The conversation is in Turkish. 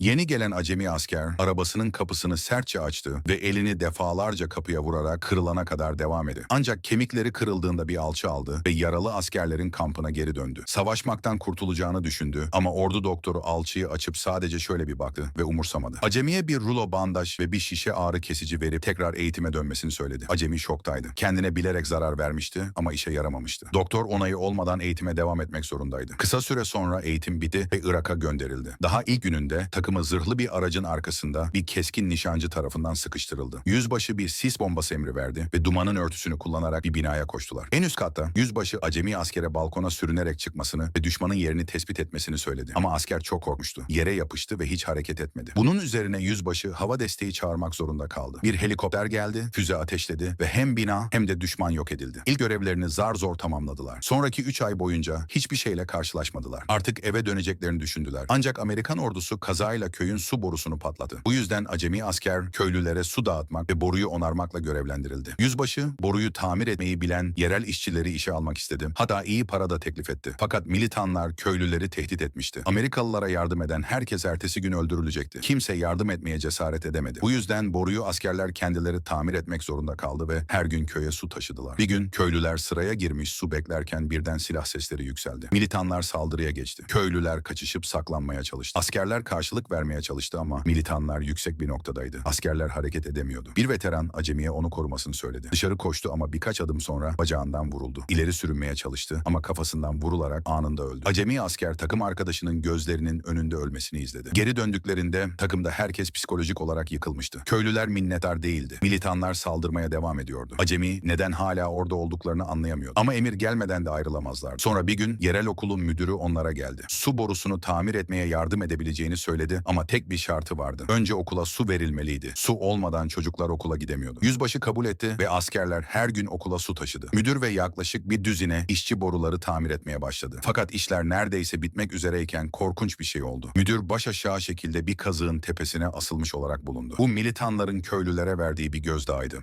Yeni gelen acemi asker arabasının kapısını sertçe açtı ve elini defalarca kapıya vurarak kırılana kadar devam etti. Ancak kemikleri kırıldığında bir alçı aldı ve yaralı askerlerin kampına geri döndü. Savaşmaktan kurtulacağını düşündü ama ordu doktoru alçıyı açıp sadece şöyle bir baktı ve umursamadı. Acemiye bir rulo bandaj ve bir şişe ağrı kesici verip tekrar eğitime dönmesini söyledi. Acemi şoktaydı. Kendine bilerek zarar vermişti ama işe yaramamıştı. Doktor onayı olmadan eğitime devam etmek zorundaydı. Kısa süre sonra eğitim bitti ve Irak'a gönderildi. Daha ilk gününde takımı zırhlı bir aracın arkasında bir keskin nişancı tarafından sıkıştırıldı. Yüzbaşı bir sis bombası emri verdi ve dumanın örtüsünü kullanarak bir binaya koştular. En üst katta yüzbaşı acemi askere balkona sürünerek çıkmasını ve düşmanın yerini tespit etmesini söyledi. Ama asker çok korkmuştu. Yere yapıştı ve hiç hareket etmedi. Bunun üzerine yüzbaşı hava desteği çağırmak zorunda kaldı. Bir helikopter geldi, füze ateşledi ve hem bina hem de düşman yok edildi. İlk görevlerini zar zor tamamladılar. Sonraki 3 ay boyunca hiçbir şeyle karşılaşmadılar. Artık eve döneceklerini düşündüler. Ancak Amerikan ordusu kazayla köyün su borusunu patladı. Bu yüzden acemi asker köylülere su dağıtmak ve boruyu onarmakla görevlendirildi. Yüzbaşı boruyu tamir etmeyi bilen yerel işçileri işe almak istedi. Hatta iyi para da teklif etti. Fakat militanlar köylüleri tehdit etmişti. Amerikalılara yardım eden herkes ertesi gün öldürülecekti. Kimse yardım etmeye cesaret edemedi. Bu yüzden boruyu askerler kendileri tamir etmek zorunda kaldı ve her gün köye su taşıdılar. Bir gün köylüler sıraya girmiş su beklerken birden silah sesleri yükseldi. Militanlar saldırıya geçti. Köylüler kaçışıp saklanmaya çalıştı. Askerler karşılık vermeye çalıştı ama militanlar yüksek bir noktadaydı. Askerler hareket edemiyordu. Bir veteran acemiye onu korumasını söyledi. Dışarı koştu ama birkaç adım sonra bacağından vuruldu. İleri sürünmeye çalıştı ama kafasından vurularak anında öldü. Acemi asker takım arkadaşının gözlerinin önünde ölmesini izledi. Geri döndüklerinde takımda herkes psikolojik olarak yıkılmıştı. Köylüler minnettar değildi. Militanlar saldırmaya devam ediyordu. Acemi neden hala orada olduklarını anlayamıyordu. Ama emir gelmeden de ayrılamazlardı. Sonra bir gün yerel okulun müdürü onlara geldi. Su borusunu tamir etmeye yardım edebileceğini söyledi ama tek bir şartı vardı. Önce okula su verilmeliydi. Su olmadan çocuklar okula gidemiyordu. Yüzbaşı kabul etti ve askerler her gün okula su taşıdı. Müdür ve yaklaşık bir düzine işçi boruları tamir etmeye başladı. Fakat işler neredeyse bitmek üzereyken korkunç bir şey oldu. Müdür baş aşağı şekilde bir kazığın tepesine asılmış olarak bulundu. Bu militanların köylülere verdiği bir gözdağıydı.